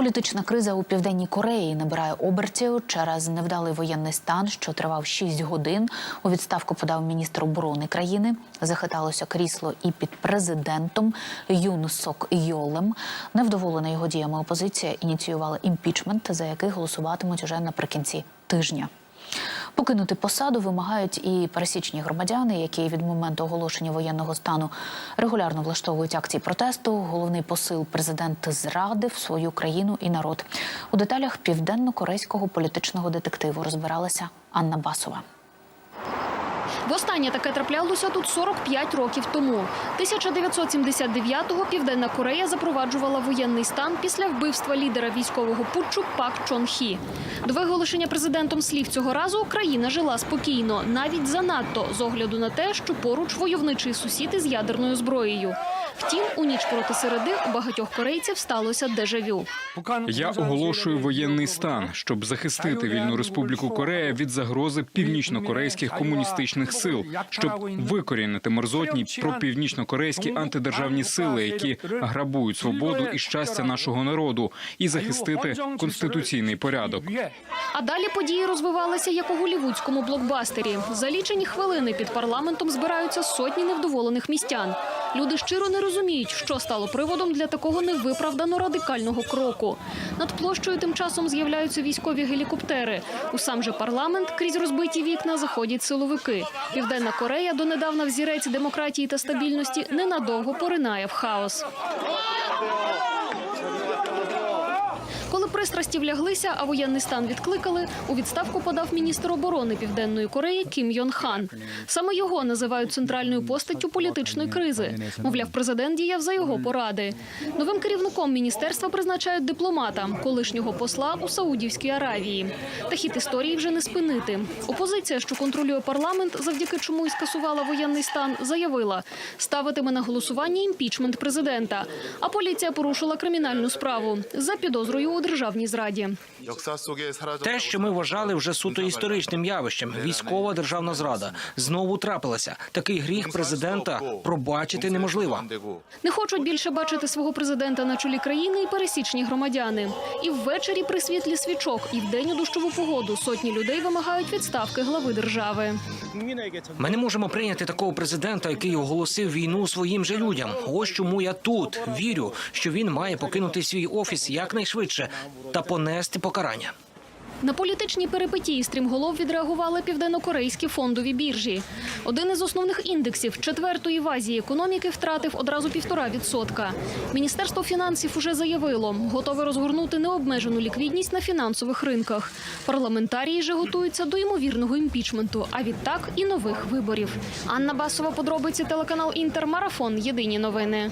Політична криза у південній Кореї набирає обертів через невдалий воєнний стан, що тривав 6 годин. У відставку подав міністр оборони країни. Захиталося крісло і під президентом Юн Сок Йолем. Невдоволена його діями опозиція ініціювала імпічмент, за який голосуватимуть уже наприкінці тижня. Покинути посаду вимагають і пересічні громадяни, які від моменту оголошення воєнного стану регулярно влаштовують акції протесту. Головний посил президент зрадив свою країну і народ. У деталях південно-корейського політичного детективу розбиралася Анна Басова. Востаннє таке траплялося тут 45 років тому. 1979-го Південна Корея запроваджувала воєнний стан після вбивства лідера військового путчу Пак Чон Хі. До виголошення президентом слів цього разу країна жила спокійно, навіть занадто, з огляду на те, що поруч войовничий сусід із ядерною зброєю. Втім, у ніч проти середи у багатьох корейців сталося дежавю. Я оголошую воєнний стан, щоб захистити вільну республіку Корея від загрози північно-корейських комуністичних сил, щоб викорінити мерзотні пропівнічно-корейські антидержавні сили, які грабують свободу і щастя нашого народу, і захистити конституційний порядок. А далі події розвивалися як у голівудському блокбастері. За лічені хвилини під парламентом збираються сотні невдоволених містян. Люди щиро не розуміють, що стало приводом для такого невиправдано радикального кроку. Над площею тим часом з'являються військові гелікоптери. У сам же парламент крізь розбиті вікна заходять силовики. Південна Корея, донедавна взірець демократії та стабільності, ненадовго поринає в хаос. Пристрасті вляглися, а воєнний стан відкликали, у відставку подав міністр оборони Південної Кореї Кім Йон Хан. Саме його називають центральною постаттю політичної кризи. Мовляв, президент діяв за його поради. Новим керівником міністерства призначають дипломата, колишнього посла у Саудівській Аравії. Та хід історії вже не спинити. Опозиція, що контролює парламент, завдяки чому і скасувала воєнний стан, заявила, ставитиме на голосування імпічмент президента. А поліція порушила кримінальну справу за підозрою у державній зраді. Те, що ми вважали вже суто історичним явищем, військова державна зрада знову трапилася. Такий гріх президента пробачити неможливо. Не хочуть більше бачити свого президента на чолі країни і пересічні громадяни. І ввечері при світлі свічок, і в день у дощову погоду сотні людей вимагають відставки глави держави. Ми не можемо прийняти такого президента, який оголосив війну своїм же людям. Ось чому я тут вірю, що він має покинути свій офіс якнайшвидше та понести покарання. На політичні перипетії стрімголов відреагували південнокорейські фондові біржі. Один із основних індексів четвертої в Азії економіки втратив одразу півтора відсотка. Міністерство фінансів уже заявило, готове розгорнути необмежену ліквідність на фінансових ринках. Парламентарії же готуються до ймовірного імпічменту, а відтак і нових виборів. Анна Басова, подробиці телеканал Інтер Марафон. Єдині новини.